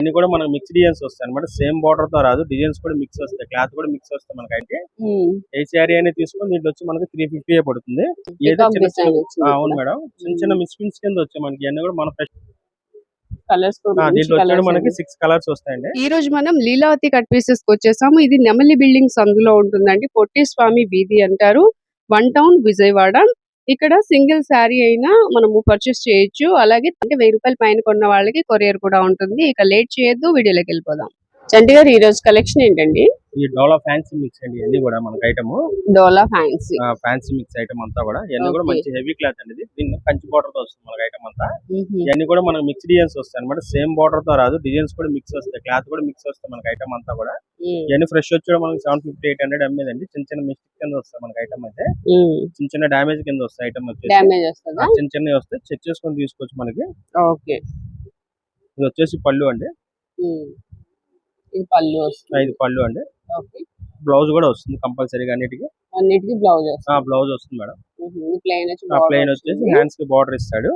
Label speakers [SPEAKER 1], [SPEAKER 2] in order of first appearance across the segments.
[SPEAKER 1] అన్ని కూడా మనకి మిక్స్ డిజైన్స్ వస్తాయి అనమాట సేమ్ బార్డర్తో రాదు. డిజైన్స్ కూడా మిక్స్ వస్తాయి. క్లాత్ కూడా మిక్స్ వస్తాయి మనకి అయితే. ఏ శారీ అనేది తీసుకొని దీంట్లో వచ్చి మనకి త్రీ ఫిఫ్టీ పడుతుంది. అవును. మేడం. చిన్న చిన్న మిస్ ప్రింట్స్ కింద వచ్చాయి మనకి. అన్ని కూడా మన ఫ్రెష్
[SPEAKER 2] ఈ రోజు మనం లీలావతి కట్ పీసెస్ వచ్చేసాము. ఇది నెమలి బిల్డింగ్స్ అందులో ఉంటుందండి. పొట్టి స్వామి వీధి అంటారు. One town Vijayawada. ఇక్కడ సింగిల్ శారీ అయినా మనము పర్చేస్ చేయొచ్చు. అలాగే అంటే వెయ్యి రూపాయల పైన కొన్న వాళ్ళకి కొరియర్ కూడా ఉంటుంది. ఇక లేట్ చేయొద్దు. వీడియోలోకి వెళ్ళిపోదాం. చంటి గారు ఈ రోజు కలెక్షన్ ఏంటండి?
[SPEAKER 1] ఈ డోలా ఫ్యాన్సీ మిక్స్ అండి ఇవన్నీ కూడా మనకి ఐటమ్
[SPEAKER 2] డోలా ఫ్యాన్సీ
[SPEAKER 1] ఫ్యాన్సీ మిక్స్ ఐటమ్ అంతా కూడా. ఇవన్నీ కూడా. మంచి హెవీ క్లాత్ అండి ఇది. దీన్ని కంచి బార్డర్తో వస్తుంది మనకి ఐటమ్ అంతా. ఇవన్నీ కూడా మనకి మిక్స్ డిజైన్స్ వస్తాయి అనమాట సేమ్ బార్డర్తో రాదు డిజైన్స్ కూడా మిక్స్ వస్తాయి. క్లాత్ కూడా మిక్స్ వస్తాయి మనకి ఐటమ్ అంతా కూడా. ఇవన్నీ ఫ్రెష్ వచ్చి మనకి సెవెన్ ఫిఫ్టీ ఎయిట్ హండ్రెడ్ అమ్మేది అండి. చిన్న చిన్న మిస్టేక్ కింద వస్తాయి మనకి ఐటమ్ అయితే. చిన్న చిన్న డామేజ్ కింద వస్తాయి ఐటమ్ వచ్చేసి. చిన్న చిన్నవి వస్తాయి. చెక్ చేసుకొని తీసుకోవచ్చు మనకి.
[SPEAKER 2] ఓకే.
[SPEAKER 1] ఇది వచ్చేసి పళ్ళు అండి.
[SPEAKER 2] ఇది పళ్ళు వస్తుంది.
[SPEAKER 1] ఇది పళ్ళు అండి.
[SPEAKER 2] ఓకే.
[SPEAKER 1] బ్లౌజ్ కూడా వస్తుంది కంపల్సరీగా అన్నిటికి.
[SPEAKER 2] అన్నిటికీ బ్లౌజ్
[SPEAKER 1] బ్లౌజ్ వస్తుంది మేడం.
[SPEAKER 2] ప్లెయిన్
[SPEAKER 1] ప్లెయిన్ వచ్చేసి. హ్యాండ్స్కి బార్డర్ ఇస్తాడు.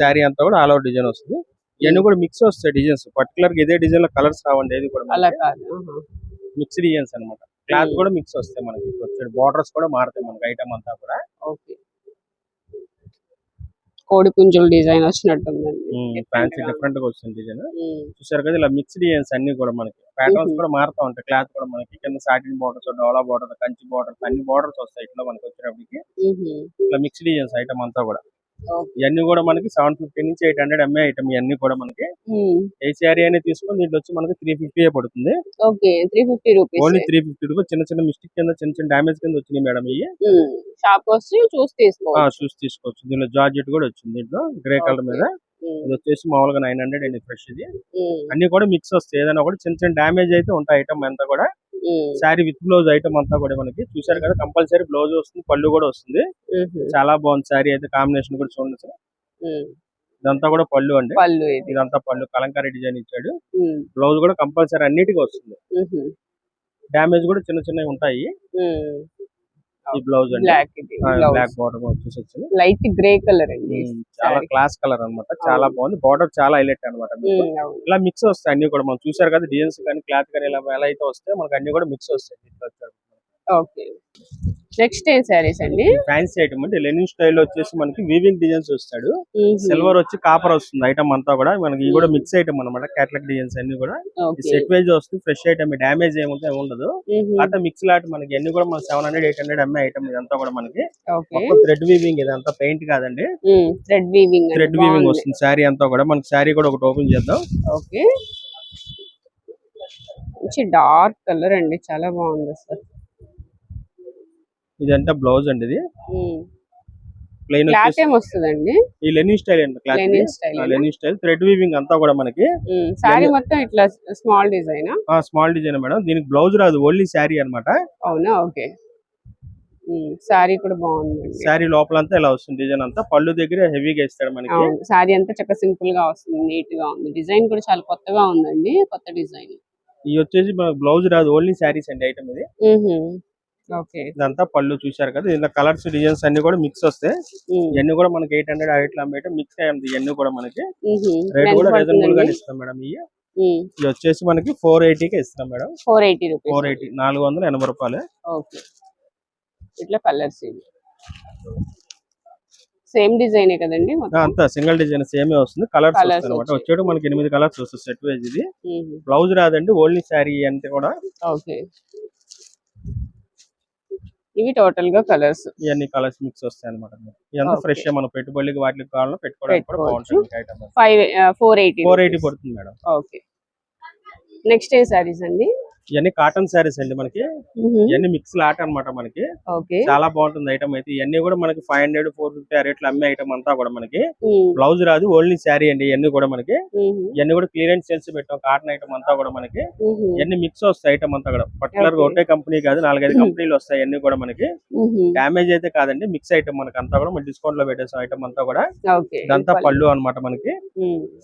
[SPEAKER 1] శారీ అంతా కూడా ఆల్ ఓవర్ డిజైన్ వస్తుంది. ఇవన్నీ కూడా మిక్స్ వస్తాయి డిజైన్స్ పర్టికులర్గా ఇదే డిజైన్లో కలర్స్ రావండి ఏది కూడా
[SPEAKER 2] అలా కాదు.
[SPEAKER 1] మిక్స్ డిజైన్స్ అన్నమాట. క్లాత్. కూడా మిక్స్ వస్తాయి మనకి. వచ్చే బార్డర్స్ కూడా మారుతాయి మనకి ఐటమ్ అంతా కూడా.
[SPEAKER 2] ఓకే. కోడి పుంజుల డిజైన్ వచ్చినట్టుందండి
[SPEAKER 1] ఫ్యాన్సీ. డిఫరెంట్గా వస్తుంది డిజైన్. చూసారు కదా ఇలా మిక్స్ డిజైన్స్ అన్ని కూడా మనకి ప్యాటర్న్స్. కూడా మారుతా ఉంటాయి క్లాత్ కూడా మనకి కింద సాటిన్ బార్డర్స్ డోలా బార్డర్ కంచి బార్డర్స్ అన్ని బార్డర్స్ వస్తాయి ఇట్లా మనకి వచ్చేటప్పటికి
[SPEAKER 2] ఉహు.
[SPEAKER 1] ఇట్లా మిక్స్ డిజైన్స్ ఐటమ్ అంతా కూడా. ఇవన్నీ కూడా మనకి సెవెన్ ఫిఫ్టీ నుంచి ఎయిట్ హండ్రెడ్ ఎంఏ ఐటమ్ ఇవన్నీ కూడా మనకి
[SPEAKER 2] ఉమ్.
[SPEAKER 1] ఏ శారీ అనేది తీసుకొని దీంట్లో వచ్చి మనకి త్రీ ఫిఫ్టీ పడుతుంది
[SPEAKER 2] okay three fifty rupees
[SPEAKER 1] only three fifty చిన్న చిన్న మిస్టేక్ కింద చిన్న చిన్న డామేజ్ కింద వచ్చినాయి మేడం ఇవి
[SPEAKER 2] షాప్ వచ్చి చూసి తీసుకోవచ్చు
[SPEAKER 1] షూస్ తీసుకోవచ్చు దీనిలో జార్జెట్ కూడా వచ్చింది దీంట్లో గ్రే కలర్. మీద
[SPEAKER 2] ఉమ్.
[SPEAKER 1] ఇది వచ్చేసి మామూలుగా నైన్ హండ్రెడ్ అండి ఫ్రెష్ ఇది. అన్ని కూడా మిక్స్ వస్తాయి ఏదైనా కూడా చిన్న చిన్న డామేజ్ అయితే ఉంటాయి ఐటమ్ అంతా కూడా. శారీ విత్ బ్లౌజ్ ఐటమ్ అంతా కూడా మనకి చూసారు కదా కంపల్సరీ బ్లౌజ్ వస్తుంది పళ్ళు కూడా వస్తుంది. చాలా బాగుంది శారీ అయితే కాంబినేషన్ కూడా చూడండి సార్. ఇదంతా కూడా పళ్ళు అండి
[SPEAKER 2] పళ్ళు ఇది
[SPEAKER 1] ఇదంతా పళ్ళు కలంకారీ డిజైన్ ఇచ్చాడు. బ్లౌజ్ కూడా కంపల్సరీ అన్నిటికీ వస్తుంది. డామేజ్ కూడా చిన్న చిన్నవి ఉంటాయి. ఈ బ్లౌజ్ అండి.
[SPEAKER 2] బ్లాక్ ఇది
[SPEAKER 1] బ్లాక్ బార్డర్ వచ్చేసి వచ్చింది.
[SPEAKER 2] లైట్ గ్రే కలర్ అండి
[SPEAKER 1] చాలా. క్లాస్ కలర్ అన్నమాట. చాలా బాగుంది. బార్డర్ చాలా హైలైట్ అనమాట. ఇలా మిక్స్ వస్తాయి అన్ని కూడా. మనం చూసారు కదా డిజైన్స్ కానీ క్లాత్ కానీ ఇలా ఎలా అయితే వస్తాయి మనకి అన్ని కూడా మిక్స్ వస్తాయి.
[SPEAKER 2] ఓకే. నెక్స్ట్ ఏ శారీస్ అండి?
[SPEAKER 1] ఫ్యాన్సీ ఐటమ్ అంటే లెనిన్ స్టైల్ వచ్చేసి మనకి వీవింగ్ డిజైన్స్ వస్తాడు. సిల్వర్ వచ్చి కాపర్ వస్తుంది ఐటమ్ అంతా కూడా. మనకి ఇవి కూడా మిక్స్ ఐటమ్ అనమాట క్యాటలాగ్ డిజైన్స్ అన్ని కూడా. సెట్ వైజ్ వస్తుంది ఫ్రెష్ ఐటమ్ డామేజ్ ఏముంటే ఉండదు. అట్లా మిక్స్ లాట్ మనకి అన్ని కూడా మన సెవెన్ హండ్రెడ్ ఎయిట్ హండ్రెడ్ అమ్మే ఐటమ్ ఇదంతా కూడా మనకి. మొత్తం థ్రెడ్ వీవింగ్ ఇదంతా పెయింట్ కాదండి.
[SPEAKER 2] థ్రెడ్ వీవింగ్
[SPEAKER 1] థ్రెడ్ వీవింగ్ వస్తుంది శారీ అంతా కూడా. మనకి శారీ కూడా ఒకటి ఓపెన్ చేద్దాం.
[SPEAKER 2] ఓకే. మంచి డార్క్ కలర్ అండి. చాలా బాగుంది అసలు.
[SPEAKER 1] ఇదంతా బ్లౌజ్ అండి ఇది. ప్లెయిన్
[SPEAKER 2] వస్తుందండి?
[SPEAKER 1] ఈ లెనిన్ స్టైల్ అండి cloth
[SPEAKER 2] linen style
[SPEAKER 1] thread weaving అంతా కూడా మనకి
[SPEAKER 2] సారీ మొత్తం ఇట్లా స్మాల్ డిజైన్
[SPEAKER 1] ఆ? Small design madam. దీనికి బ్లౌజ్ రాదు ఓన్లీ శారీ అన్నమాట.
[SPEAKER 2] అవునా? ఓకే. సారీ కూడా బాగుందండి.
[SPEAKER 1] శారీ లోపల అంతా ఇలా వస్తుంది డిజైన్ అంతా. పళ్ళు దగ్గర హెవీగా ఇస్తాడు మనకి.
[SPEAKER 2] సారీ అంతా చక్కగా సింపుల్గా వస్తుంది నీట్గా ఉంది. డిజైన్ కూడా చాలా కొత్తగా ఉందండి కొత్త డిజైన్
[SPEAKER 1] ఇది వచ్చేసి బ్లౌజ్ రాదు ఓన్లీ శారీస్ అండి ఐటమ్ ఇది. ఇదంతా పళ్ళు చూశారు కదా ఇందులో కలర్స్ డిజైన్స్ అన్ని కూడా మిక్స్ వస్తాయి ఇవన్నీ కూడా మనకి ఎయిట్ హండ్రెడ్ ఎయిట్ అమ్మేట మిక్స్ అయ్యింది. ఇవన్నీ కూడా మనకి రేట్ కూడా రీజనబుల్ గానే ఇస్తాం మేడం. ఇవి ఇది వచ్చేసి మనకి ఫోర్కి ఇస్తాం madam.
[SPEAKER 2] Four eighty
[SPEAKER 1] four eighty నాలుగు వందల ఎనభై రూపాయలు.
[SPEAKER 2] ఓకే. ఇట్లా కలర్స్ ఇవి. సేమ్ డిజైనే కదండి
[SPEAKER 1] అంతా సింగిల్ డిజైన్ సేమే వస్తుంది. కలర్స్ అనమాట
[SPEAKER 2] వచ్చాయి.
[SPEAKER 1] వచ్చేటి మనకి ఎనిమిది కలర్స్ వస్తుంది సెట్ వైజ్ ఇది. బ్లౌజ్ రాదండి ఓన్లీ శారీ అంటే కూడా.
[SPEAKER 2] ఓకే. ఇవి టోటల్గా కలర్స్
[SPEAKER 1] ఇవన్నీ కలర్స్ మిక్స్ వస్తాయి అనమాట ఇదంతా. ఫ్రెష్ మన పెట్టుబడికి వాటికి కావాలన్నా పెట్టుకోవడానికి
[SPEAKER 2] five four eighty
[SPEAKER 1] four eighty పడుతుంది మేడం.
[SPEAKER 2] ఓకే నెక్స్ట్ ఏ సారీస్ అండి?
[SPEAKER 1] ఇవన్నీ కాటన్ శారీస్ అండి మనకి. ఇవన్నీ మిక్స్ లాట్ అన్నమాట మనకి. చాలా బాగుంటుంది ఐటమ్ అయితే. ఇవన్నీ కూడా మనకి ఫైవ్ హండ్రెడ్ ఫోర్ ఫిఫ్టీ ఆ రేట్లు అమ్మే ఐటమ్ అంతా కూడా మనకి. బ్లౌజ్ రాదు ఓన్లీ శారీ అండి ఇవన్నీ కూడా మనకి. ఇవన్నీ కూడా క్లియరెన్స్ సేల్స్ పెట్టాం కాటన్ ఐటమ్ అంతా కూడా మనకి. ఇవన్నీ మిక్స్ వస్తాయి ఐటమ్ అంతా కూడా.
[SPEAKER 2] పర్టికులర్గా.
[SPEAKER 1] ఒకటే కంపెనీ కాదు నాలుగైదు. కంపెనీలు వస్తాయి అన్ని కూడా మనకి. డామేజ్ అయితే కాదండి మిక్స్ ఐటమ్ మనకి అంతా కూడా. మన డిస్కౌంట్లో పెట్టేసాం ఐటమ్ అంతా కూడా. ఇదంతా పళ్ళు అన్నమాట మనకి.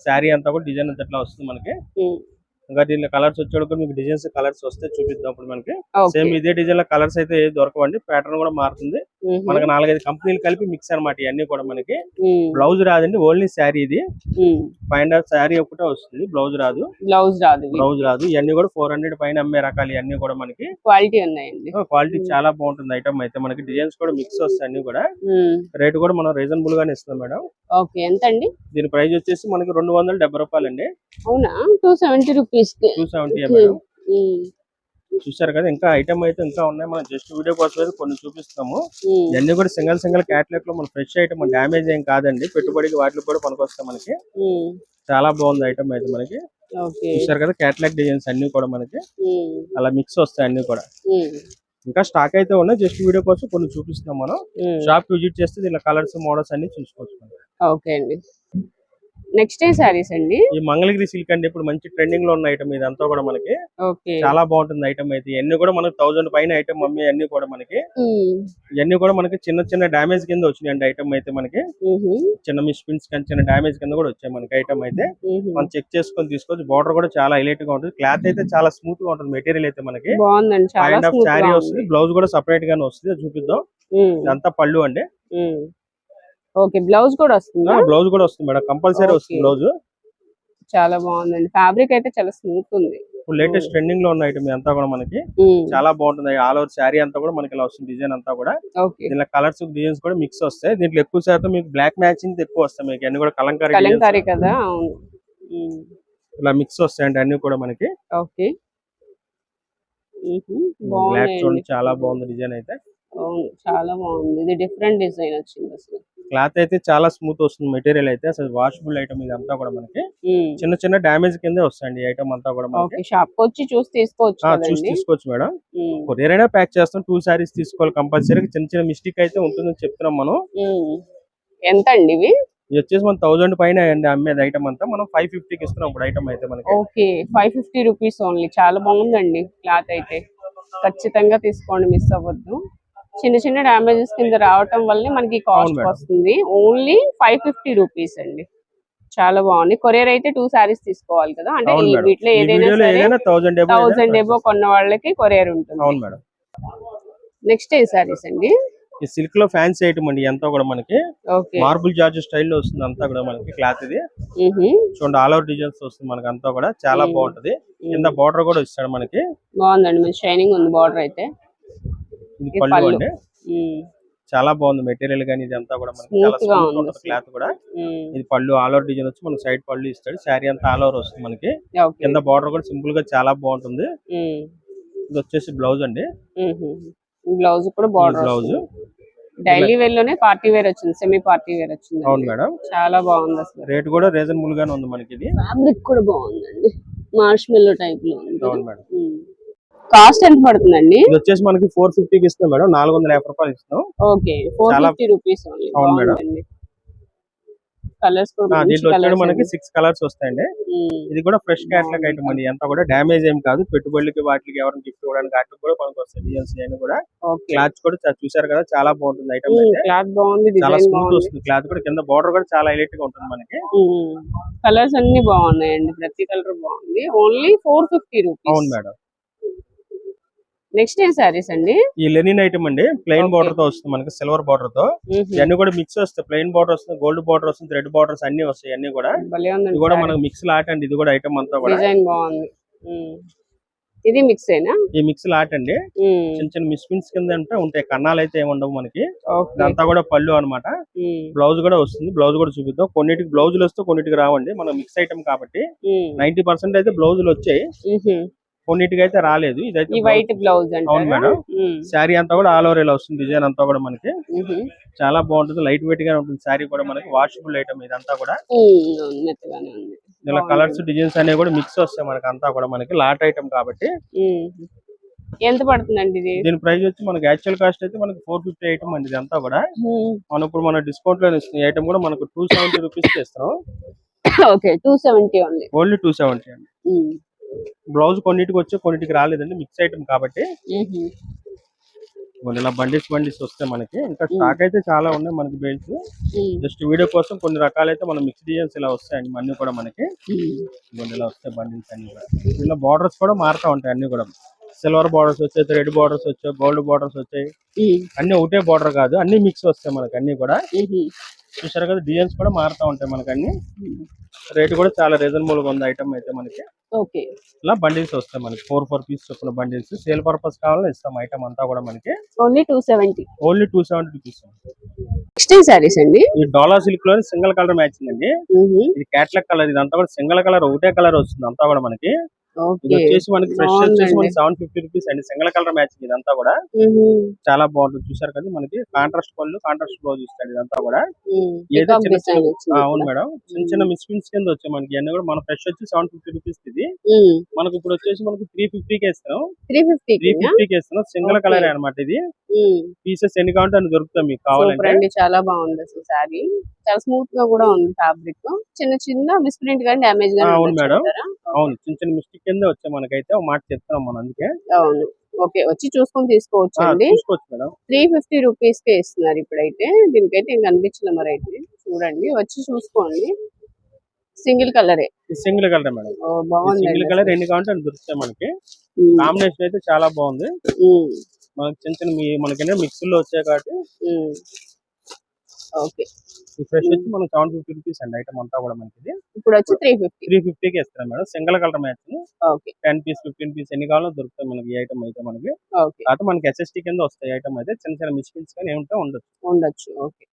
[SPEAKER 1] శారీ అంతా కూడా డిజైన్ అంతా ఇట్లా వస్తుంది మనకి. ఇంకా దీనిలో కలర్స్ వచ్చేటప్పుడు మీకు డిజైన్స్ కలర్స్ వస్తే చూపిద్దాం ఇప్పుడు మనకి. సేమ్ ఇదే డిజైన్లో కలర్స్ అయితే దొరకవండి. ప్యాటర్న్ కూడా మారుతుంది. మనకి నాలుగైదు కంపెనీలు కలిపి మిక్స్ అన్నమాట ఇవన్నీ కూడా మనకి. బ్లౌజ్ రాదండి ఓన్లీ శారీ ఇది.
[SPEAKER 2] మ్మ్.
[SPEAKER 1] పైన శారీ ఒకటే వస్తుంది బ్లౌజ్ రాదు.
[SPEAKER 2] బ్లౌజ్ రాదు.
[SPEAKER 1] బ్లౌజ్ రాదు. ఇవన్నీ కూడా ఫోర్ హండ్రెడ్ పైన అమ్మే రకాలు ఇవన్నీ కూడా మనకి.
[SPEAKER 2] క్వాలిటీ ఉన్నాయండి.
[SPEAKER 1] క్వాలిటీ. చాలా బాగుంటుంది ఐటమ్ అయితే. మనకి డిజైన్స్ కూడా మిక్స్ వస్తాయి అన్ని కూడా. రేట్ కూడా మనం రీజనబుల్ గానే ఇస్తాం మేడం
[SPEAKER 2] ఓకే ఎంత అండి
[SPEAKER 1] దీని ప్రైస్ వచ్చేసి మనకి రెండు వందల డెబ్బై రూపాయలు అండి
[SPEAKER 2] అవునా two seventy rupees
[SPEAKER 1] two seventy. Madam. చూసారు కదా ఇంకా ఐటమ్ అయితే ఇంకా ఉన్నాయి మనం జస్ట్ వీడియో కోసం అయితే కొన్ని చూపిస్తాము. ఇవన్నీ కూడా సింగల్ సింగల్ క్యాట్లాగ్లో మన ఫ్రెష్ ఐటమ్ డ్యామేజ్ ఏం కాదండి పెట్టుబడికి వాటికి కూడా పనికొస్తాయి మనకి. చాలా బాగుంది ఐటమ్ అయితే మనకి చూసారు కదా క్యాట్లాగ్ డిజైన్స్ అన్ని కూడా మనకి. అలా మిక్స్ వస్తాయి అన్ని కూడా. ఇంకా స్టాక్ అయితే ఉన్నాయి జస్ట్ వీడియో కోసం కొన్ని చూపిస్తున్నాం మనం. షాప్ విజిట్ చేస్తే దీనిలో కలర్స్ మోడల్స్ అన్ని చూసుకోవచ్చు.
[SPEAKER 2] ఓకే అండి నెక్స్ట్ ఏ శారీస్ అండి.
[SPEAKER 1] ఈ మంగళగిరి సిల్క్ అండి ఇప్పుడు మంచి ట్రెండింగ్లో ఉన్న ఐటమ్ ఇదంతా కూడా మనకి. చాలా బాగుంటుంది ఐటమ్ అయితే. ఇవన్నీ కూడా మనకి థౌసండ్ పైన ఐటమ్ అమ్మే అన్ని కూడా మనకి. ఇవన్నీ కూడా మనకి చిన్న చిన్న డామేజ్ కింద వచ్చినాయండి ఐటమ్ అయితే మనకి.
[SPEAKER 2] మ్మ్.
[SPEAKER 1] చిన్న మిస్ప్రింట్స్ కానీ చిన్న డామేజ్ కింద కూడా వచ్చాయి మనకి ఐటమ్ అయితే.
[SPEAKER 2] మ్మ్.
[SPEAKER 1] మనం చెక్ చేసుకొని తీసుకోవచ్చు. బార్డర్ కూడా చాలా హైలైట్గా ఉంటుంది. క్లాత్ అయితే చాలా స్మూత్గా ఉంటుంది. మెటీరియల్ అయితే మనకి. కైండ్ ఆఫ్ శారీ వస్తుంది. బ్లౌజ్ కూడా సపరేట్ గానే వస్తుంది. చూపిద్దాం.
[SPEAKER 2] మ్మ్.
[SPEAKER 1] ఇదంతా పళ్ళు అండి.
[SPEAKER 2] మ్మ్. ఓకే బ్లౌజ్ కూడా వస్తుందా?
[SPEAKER 1] బ్లౌజ్ కూడా వస్తుంది మేడం. కంపల్సరీ. వస్తుంది బ్లౌజ్.
[SPEAKER 2] చాలా బాగుందండి. ఫ్యాబ్రిక్ అయితే చాలా స్మూత్ ఉంది.
[SPEAKER 1] ఇప్పుడు లేటెస్ట్ ట్రెండింగ్లో ఉన్న ఐటమ్ అంతా కూడా మనకి. చాలా బాగుంటుంది. ఆల్ ఓవర్ శారీ అంతా కూడా మనకి ఇలా వస్తుంది డిజైన్ అంతా కూడా.
[SPEAKER 2] ఓకే.
[SPEAKER 1] దీనిలో కలర్స్ డిజైన్స్ కూడా మిక్స్ వస్తాయి. దీంట్లో ఎక్కువ శాతం మీకు బ్లాక్ మ్యాచింగ్ ఎక్కువ వస్తాయి మీకు. అన్ని కూడా కలంకారీ
[SPEAKER 2] కలంకారీ. కదా.
[SPEAKER 1] ఇలా మిక్స్ వస్తాయండి అన్ని కూడా మనకి.
[SPEAKER 2] ఓకే.
[SPEAKER 1] బ్లాక్ చూడండి చాలా బాగుంది డిజైన్ అయితే.
[SPEAKER 2] చాలా బాగుంది. ఇది డిఫరెంట్ డిజైన్ వచ్చింది అసలు.
[SPEAKER 1] క్లాత్ అయితే చాలా స్మూత్ వస్తుంది. మెటీరియల్ అయితే అసలు వాషబుల్ ఐటమ్ ఇది అంతా కూడా మనకి. చిన్న చిన్న డామేజ్ కిందే వస్తాయండి ఈ ఐటమ్ అంతా కూడా మనకి.
[SPEAKER 2] షాప్ వచ్చి చూసి తీసుకోవచ్చు
[SPEAKER 1] చూసి తీసుకోవచ్చు మేడం. కొరియర్ అయినా ప్యాక్ చేస్తాం టూ సారీస్ తీసుకోవాలి కంపల్సరీ చిన్న చిన్న మిస్టేక్ అయితే ఉంటుందని చెప్తున్నాం మనం.
[SPEAKER 2] ఎంత అండి ఇవి?
[SPEAKER 1] ఇది వచ్చేసి మన థౌసండ్ పైన అండి అమ్మేది ఐటమ్ అంతా. మనం ఫైవ్ ఫిఫ్టీకి ఇస్తున్నాం ఇప్పుడు ఐటమ్ అయితే మనకి.
[SPEAKER 2] Okay five fifty rupees only. చాలా బాగుందండి క్లాత్ అయితే. ఖచ్చితంగా తీసుకోండి మిస్ అవ్వద్దు. చిన్న చిన్న డ్యామేజెస్ కింద రావటం వల్లే మనకి కాస్ట్. వస్తుంది. ఓన్లీ ఫైవ్ ఫిఫ్టీ రూపీస్ అండి. చాలా బాగుంది. కొరియర్ అయితే టూ సారీస్ తీసుకోవాలి కదా. అంటే వీటిలో ఏదైనా
[SPEAKER 1] థౌసండ్
[SPEAKER 2] ఏబో కొన్న వాళ్ళకి కొరియర్ ఉంటుంది. నెక్స్ట్ ఏ సారీస్ అండి?
[SPEAKER 1] ఈ సిల్క్లో ఫ్యాన్సీ ఐటమ్ అండి. అంతా కూడా మనకి మార్బుల్ జార్జ్ స్టైల్లో వస్తుంది. అంతా కూడా మనకి క్లాత్ ఇది. చూడండి ఆల్ ఓవర్ డిజైన్స్ వస్తుంది మనకి అంతా కూడా. చాలా. బాగుంటది. కింద బార్డర్ కూడా ఇస్తాడు మనకి.
[SPEAKER 2] బాగుందండి. షైనింగ్ ఉంది బార్డర్ అయితే.
[SPEAKER 1] ఇది పళ్ళు. అండి. చాలా బాగుంది మెటీరియల్ గానీ ఇది అంతా కూడా మనకి చాలా స్మూత్ ఉంటుంది. క్లాత్ కూడా. ఇది పళ్ళు ఆల్ ఓవర్ డిజైన్ వచ్చి మనకి సైడ్ పళ్ళు ఇస్తాడు. శారీ అంతా ఆల్ ఓవర్ వస్తుంది మనకి. కింద బార్డర్ కూడా సింపుల్గా చాలా బాగుంటుంది. ఇది వచ్చేసి బ్లౌజ్ అండి.
[SPEAKER 2] బ్లౌజ్ కూడా బార్డర్
[SPEAKER 1] బ్లౌజ్.
[SPEAKER 2] డైలీ వేర్లోనే పార్టీ వేర్ వచ్చింది. సెమీ పార్టీ వేర్ వచ్చింది
[SPEAKER 1] అవును మేడం.
[SPEAKER 2] చాలా బాగుంది అసలు.
[SPEAKER 1] రేట్ కూడా రీజనబుల్ గానే ఉంది మనకి ఇది.
[SPEAKER 2] ఫ్యాబ్రిక్ కూడా బాగుందండి. మార్ష్ మెల్లో టైప్లో ఉంది.
[SPEAKER 1] అవును మేడం.
[SPEAKER 2] కాస్ట్ ఎంత పడుతుందండి?
[SPEAKER 1] ఇది వచ్చేసి మనకి ఫోర్ ఫిఫ్టీకి ఇస్తాం మేడం. నాలుగు వందల యాభై రూపాయలు ఇస్తాం
[SPEAKER 2] ఓకే. ఫోర్
[SPEAKER 1] చాలా-
[SPEAKER 2] ఫిఫ్టీ రూపీస్
[SPEAKER 1] అవును మేడం.
[SPEAKER 2] కలర్స్ కూడా
[SPEAKER 1] ఆ, దీంట్లో వచ్చాడు మనకి. సిక్స్ కలర్స్ వస్తాయండి. ఇది కూడా ఫ్రెష్ క్యాట్లాగ్ ఐటమ్ అండి. ఎంత కూడా డ్యామేజ్ ఏం కాదు. పెట్టుబడులకి వాటికి ఎవరైనా గిఫ్ట్ ఇవ్వడానికి వాటికి కూడా మనకు వస్తాయి డిజైన్స్ అన్ని కూడా.
[SPEAKER 2] ఓకే.
[SPEAKER 1] క్లాత్ కూడా చా- చూసారు కదా చాలా బాగుంటుంది ఐటమ్ అయితే.
[SPEAKER 2] క్లాత్ బాగుంది
[SPEAKER 1] చాలా
[SPEAKER 2] డిజైన్
[SPEAKER 1] స్మూత్
[SPEAKER 2] బాగుంది.
[SPEAKER 1] వస్తుంది క్లాత్ కూడా. కింద బార్డర్ కూడా చాలా హైలైట్గా ఉంటుంది మనకి.
[SPEAKER 2] కలర్స్ అన్ని బాగున్నాయండి. ప్రతి కలర్ బాగుంది. ఓన్లీ ఫోర్ ఫిఫ్టీ
[SPEAKER 1] అవును
[SPEAKER 2] రూపీస్
[SPEAKER 1] మేడం.
[SPEAKER 2] నెక్స్ట్ ఏం సారీస్ అండి
[SPEAKER 1] ఈ లెనిన్ ఐటమ్ అండి ప్లెయిన్. బార్డర్తో వస్తుంది మనకి సిల్వర్
[SPEAKER 2] బార్డర్తో.
[SPEAKER 1] ఇవన్నీ కూడా మిక్స్ వస్తాయి ప్లెయిన్ బార్డర్ వస్తుంది గోల్డ్ బార్డర్ వస్తుంది థ్రెడ్ బార్డర్స్ అన్ని వస్తాయి అన్ని కూడా ఇది కూడా. మనకు మిక్స్ లాట్ అండి ఇది కూడా ఐటమ్ అంతా కూడా
[SPEAKER 2] డిజైన్ బాగుంది. ఇది మిక్స్ అయినా
[SPEAKER 1] ఈ మిక్స్ లాట్ అండి. చిన్న చిన్న మిస్పిన్స్ కింద అంటే ఉంటాయి కన్నాలు అయితే ఏమి ఉండవు మనకి ఇదంతా కూడా పళ్ళు అన్నమాట
[SPEAKER 2] మ్మ్.
[SPEAKER 1] బ్లౌజ్ కూడా వస్తుంది బ్లౌజ్ కూడా చూపిద్దాం కొన్నిటికి బ్లౌజులు వస్తే కొన్నిటికి రావండి మనం మిక్స్ ఐటమ్ కాబట్టి. నైన్టీ పర్సెంట్ అయితే బ్లౌజులు వచ్చాయి
[SPEAKER 2] మ్మ్.
[SPEAKER 1] కొన్నిటికి అయితే రాలేదు ఇదైతే
[SPEAKER 2] వైట్ బ్లౌజ్
[SPEAKER 1] అవును మేడం. శారీ అంతా కూడా ఆల్ ఓవర్ ఇలా వస్తుంది. డిజైన్ అంతా కూడా మనకి. చాలా బాగుంటుంది. లైట్ వెయిట్గా ఉంటుంది శారీ కూడా మనకి. వాషబుల్ ఐటమ్ ఇదంతా కూడా. ఇలా. కలర్స్ డిజైన్స్ అనేవి కూడా మిక్స్ వస్తాయి మనకి. అంతా కూడా మనకి. లాట్ ఐటమ్ కాబట్టి.
[SPEAKER 2] ఎంత పడుతుందండి ఇది?
[SPEAKER 1] దీని ప్రైస్ వచ్చి మనకి యాక్చువల్ కాస్ట్ అయితే మనకి ఫోర్ ఫిఫ్టీ ఐటమ్ అండి ఇదంతా కూడా. మనం ఇప్పుడు మన డిస్కౌంట్లో ఇస్తుంది ఐటమ్ కూడా మనకు టూ సెవెంటీ రూపీస్ ఇస్తాం
[SPEAKER 2] okay two seventy only
[SPEAKER 1] only two seventy అండి. బ్లౌజ్ కొన్నిటికి వచ్చి కొన్నిటికి రాలేదండి. మిక్స్ ఐటమ్ కాబట్టి. కొన్ని ఇలా బండిస్ బండిస్ వస్తాయి మనకి ఇంకా స్టాక్ అయితే చాలా ఉన్నాయి మనకి బెల్ట్స్. జస్ట్ వీడియో కోసం కొన్ని రకాలైతే మన మిక్స్ డిజైన్స్ ఇలా వస్తాయండి అన్ని కూడా మనకి. కొన్ని ఇలా వస్తాయి బండిల్స్ అన్ని కూడా. ఇలా బార్డర్స్ కూడా మారుతా ఉంటాయి అన్ని కూడా. సిల్వర్ బార్డర్స్ వచ్చాయి థ్రెడ్ బార్డర్స్ వచ్చాయి గోల్డ్ బార్డర్స్ వచ్చాయి. అన్ని ఒకటే బార్డర్ కాదు అన్ని మిక్స్ వస్తాయి మనకి అన్ని కూడా. చూసారు కదా డిజైన్స్ కూడా మారుతూ ఉంటాయి మనకి అన్ని. రేట్ కూడా చాలా రీజనబుల్గా ఉంది ఐటమ్ అయితే మనకి.
[SPEAKER 2] ఓకే.
[SPEAKER 1] ఇలా బండిల్స్ వస్తాయి మనకి. ఫోర్ ఫోర్ పీస్ చొప్పున బండిల్స్ సేల్ పర్పస్ కావాలని ఇస్తాం ఐటమ్ అంతా కూడా మనకి.
[SPEAKER 2] Only two seventy
[SPEAKER 1] only two seventy rupees
[SPEAKER 2] next saris అండి.
[SPEAKER 1] ఈ డాలా సిల్క్లో సింగిల్ కలర్ మ్యాచింగ్ అండి. ఇది క్యాట్లాగ్ కలర్ ఇది అంతా కూడా సింగిల్ కలర్ ఒకటే కలర్ వస్తుంది అంతా కూడా మనకి. ఇది వచ్చేసి మనకి ఫ్రెష్ వచ్చేసి. మనకి సెవెన్ ఫిఫ్టీ రూపీస్ అండి. సింగిల్ కలర్ మ్యాచింగ్ ఇదంతా కూడా. చాలా బాగుంటుంది. చూసారు కదా మనకి కాంట్రాస్ట్ పళ్ళు కాంట్రాస్ట్ బ్లౌజ్ ఇస్తాడు ఇదంతా కూడా. ఏదో చిన్న చిన్న- అవును. మేడం. చిన్న చిన్న మిస్ప్రింట్స్ కింద వచ్చాయి మనకి. అన్ని కూడా మన ఫ్రెష్ వచ్చి సెవెన్ ఫిఫ్టీ రూపీస్ ఇది. మనకి ఇప్పుడు వచ్చేసి మనకి త్రీ ఫిఫ్టీ కి ఇస్తున్నాం
[SPEAKER 2] 350
[SPEAKER 1] త్రీ ఫిఫ్టీ కి ఇస్తున్నాం సింగిల్. కలర్ అన్నమాట ఇది. పీసెస్ ఎన్ని కావాలంటే అన్ని దొరుకుతాయి మీకు కావాలంటే.
[SPEAKER 2] చాలా బాగుంది శారీ. చాలా స్మూత్గా కూడా ఉంది ఫ్యాబ్రిక్ చిన్న చిన్న మిస్ప్రింట్ కానీ డ్యామేజ్
[SPEAKER 1] ఆ,
[SPEAKER 2] గానీ
[SPEAKER 1] అవును మేడం. అవును చిన్న చిన్న మిస్టేక్ కింద వచ్చాయి మనకైతే. ఒక మాట చెప్తున్నాం మనం అందుకే.
[SPEAKER 2] అవును. ఓకే వచ్చి చూసుకొని తీసుకోవచ్చు అండి. త్రీ ఫిఫ్టీ రూపీస్ కే ఇస్తున్నారు ఇప్పుడైతే. దీనికైతే ఇంకా అనిపించలే మరి అయితే చూడండి వచ్చి చూసుకోండి. సింగిల్ కలరే.
[SPEAKER 1] Single colour madam.
[SPEAKER 2] బాగుంది
[SPEAKER 1] సింగిల్ కలర్ ఎన్ని కావాలంటే దొరుకుతాయి మనకి. కాంబినేషన్ అయితే చాలా బాగుంది. మనకి చిన్న చిన్న మనకి మిక్సీ లో వచ్చాయి కాబట్టి.
[SPEAKER 2] ఓకే.
[SPEAKER 1] ఈ ఫ్రెష్ వచ్చి మనం సెవెన్ ఫిఫ్టీ రూపీస్ అండి ఐటమ్ అంతా కూడా మనకి
[SPEAKER 2] ఇప్పుడు వచ్చి త్రీ ఫిఫ్టీ
[SPEAKER 1] త్రీ ఫిఫ్టీకి ఇస్తాం madam? Single colour match ten piece fifteen piece ఎన్ని కావాలో దొరుకుతాయి మనకి ఈ ఐటమ్ అయితే మనకి. కాకపోతే మనకి ఎస్ఎస్టీ కింద వస్తాయి ఐటమ్ అయితే. చిన్న చిన్న మిస్ప్రింట్స్ కానీ ఏమిటో ఉండదు
[SPEAKER 2] ఉండొచ్చు. ఓకే.